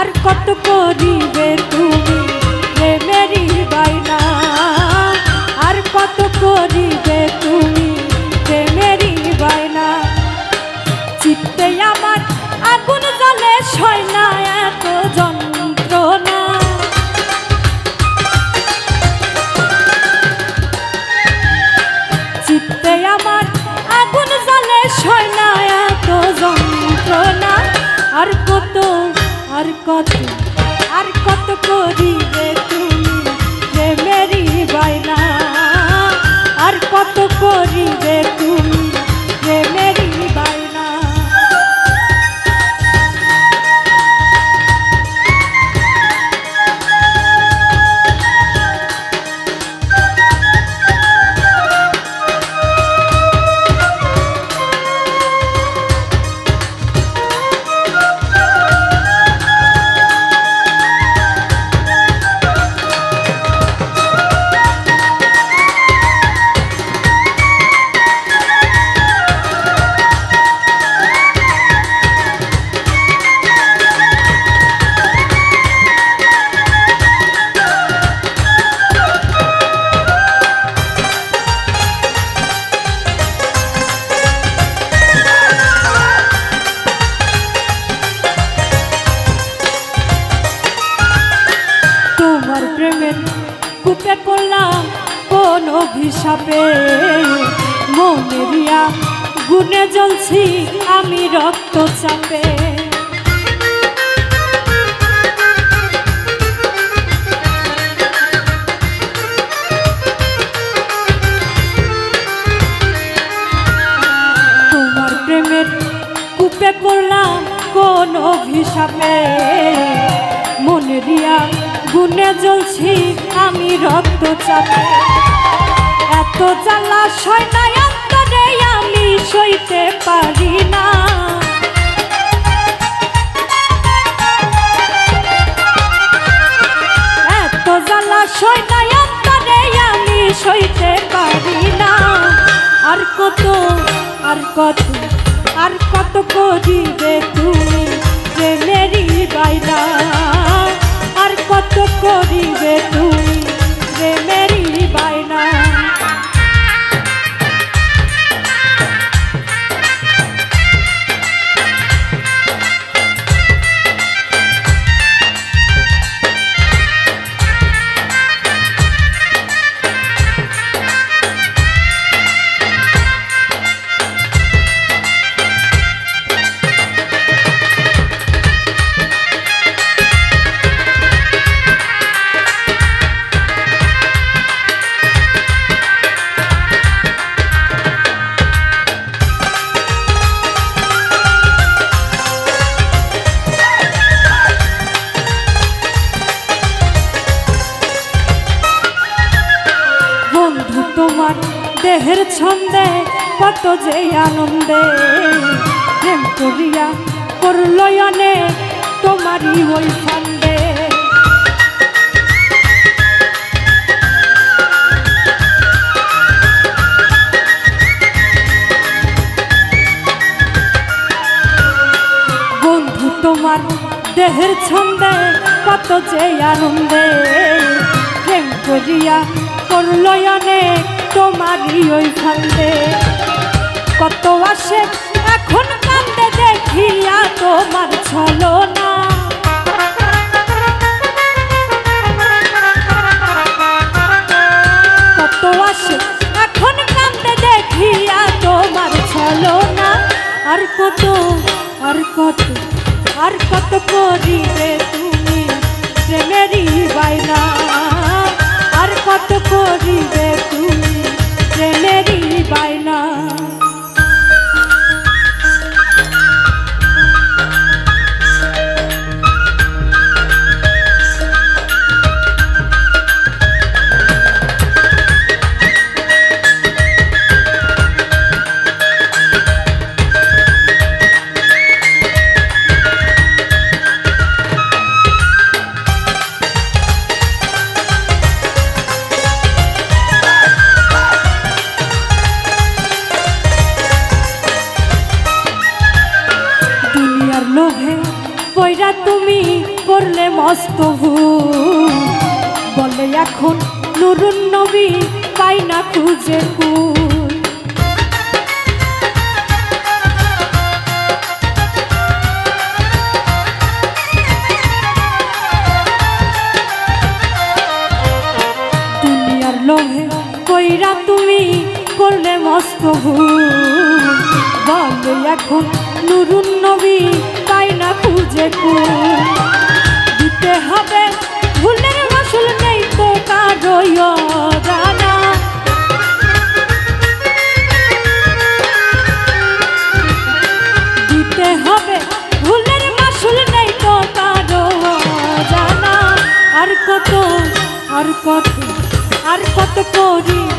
আর কত করিবে তুমি? প্রেমেরই বাইনা আর কত আর কত করিবে? তোমার প্রেমের কূপে পড়লাম কোন অভিশাপে। মনেরিয়া গুনে জ্বলছি আমি রক্ত চাপে তোমার প্রেমের কূপে পড়লাম কোন অভিশাপে। গুনে জ্বলছি আমি রক্ত চাপে এত জ্বালা সয় নাই অন্তরে আমি সইতে পারি না। ছন্দে, কত যে আনন্দে। প্রেম করিয়া করলয়নে তোমারই ওই ফান্দে বন্ধু তোমার দেহের ছন্দে, কত যে আনন্দে। প্রেম করিয়া করলয়নে তোমারই ওই ফান্দে কত আসে, এখন কান্দে দেখিয়া তোমার ছলো না কত আসে, এখন কান্দে দেখিয়া তোমার ছলো না আর কত আর কত আর কত করিবে তুমি প্রেমেরই বাইনা আর কত করিবে তুমি করলে মস্ত বলে এখন নুরুন নবী পাই না খুঁজে কুল দুনিয়ার লোভে কইরা তুমি করলে মস্ত বলে এখন নুরুন নবী খুঁজে দিতে হবে ভুলের মাসুল নেই তো কারোই জানা দিতে হবে ভুলের মাসুল নেই তো জানা আর কত আর কত আর কত করি